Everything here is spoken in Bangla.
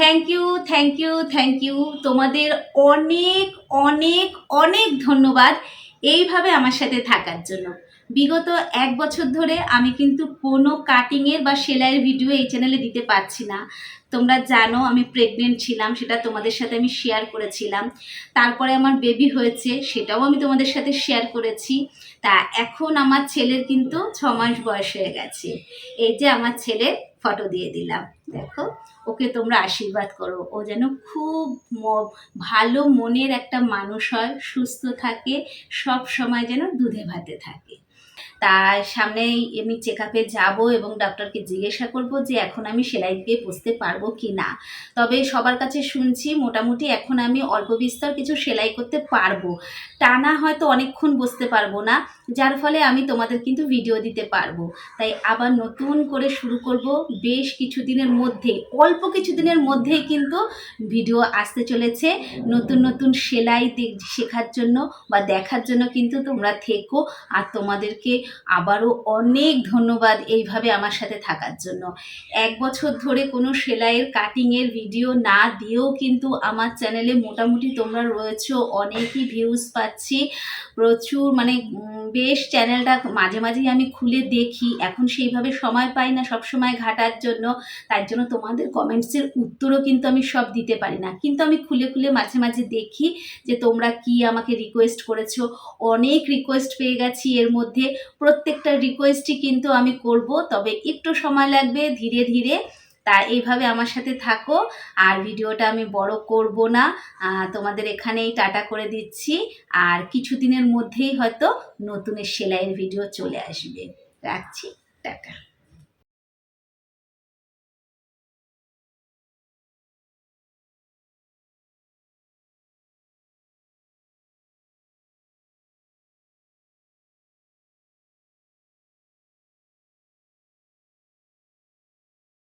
Thank you thank you thank you তোমাদের অনেক অনেক অনেক ধন্যবাদ এইভাবে আমার সাথে থাকার জন্য। বিগত এক বছর ধরে আমি কিন্তু কোনো কাটিংয়ের বা সেলাইয়ের ভিডিও এই চ্যানেলে দিতে পারছি না। তোমরা জানো আমি প্রেগনেন্ট ছিলাম, সেটা তোমাদের সাথে আমি শেয়ার করেছিলাম। তারপরে আমার বেবি হয়েছে, সেটাও আমি তোমাদের সাথে শেয়ার করেছি। তা এখন আমার ছেলের কিন্তু ছ মাস বয়স হয়ে গেছে। এই যে আমার ছেলের ফটো দিয়ে দিলাম, দেখো, ওকে তোমরা আশীর্বাদ করো। ও যেন খুব ভালো মনের একটা মানুষ হয়, সুস্থ থাকে, সব সময় যেন দুধে ভাতে থাকে। তা সামনেই আমি চেক আপে যাব এবং ডক্টরকে জিজ্ঞাসা করব যে এখন আমি সেলাই দিয়ে বসতে পারব কি না তবে সবার কাছে শুনছি মোটামুটি এখন আমি অল্প বিস্তর কিছু সেলাই করতে পারব। টানা হয়তো অনেকক্ষণ বসতে পারব না, যার ফলে আমি তোমাদের কিন্তু ভিডিও দিতে পারব। তাই আবার নতুন করে শুরু করব বেশ কিছুদিনের মধ্যে অল্প কিছুদিনের মধ্যেই কিন্তু ভিডিও আসতে চলেছে। নতুন নতুন সেলাই শেখার জন্য বা দেখার জন্য কিন্তু তোমরা থেকো আর তোমাদেরকে আবারও অনেক ধন্যবাদ এইভাবে আমার সাথে থাকার জন্য। এক বছর ধরে কোনো সেলাইয়ের কাটিংয়ের ভিডিও না দিয়েও কিন্তু আমার চ্যানেলে মোটামুটি তোমরা রয়েছো, অনেকই ভিউজ পাচ্ছি। প্রচুর মানে বেশ চ্যানেলটা মাঝে মাঝেই আমি খুলে দেখি। এখন সেইভাবে সময় পাই না সব সময় ঘাটার জন্য। তার জন্য তোমাদের কমেন্টসের উত্তরও কিন্তু আমি সব দিতে পারি না। কিন্তু আমি খুলে খুলে মাঝে মাঝে দেখি যে তোমরা কি আমাকে রিকোয়েস্ট করেছ। অনেক রিকোয়েস্ট পেয়ে গেছি এর মধ্যে। প্রত্যেকটা রিকোয়েস্টই কিন্তু আমি করব। তবে একটু সময় লাগবে, ধীরে ধীরে। তা এইভাবে আমার সাথে থাকো। আর ভিডিওটা আমি বড় করব না। তোমাদের এখানেই টাটা করে দিচ্ছি। আর কিছুদিনের মধ্যেই হয়তো নতুনের সেলাইয়ের ভিডিও চলে আসবে। রাখছি। টাটা।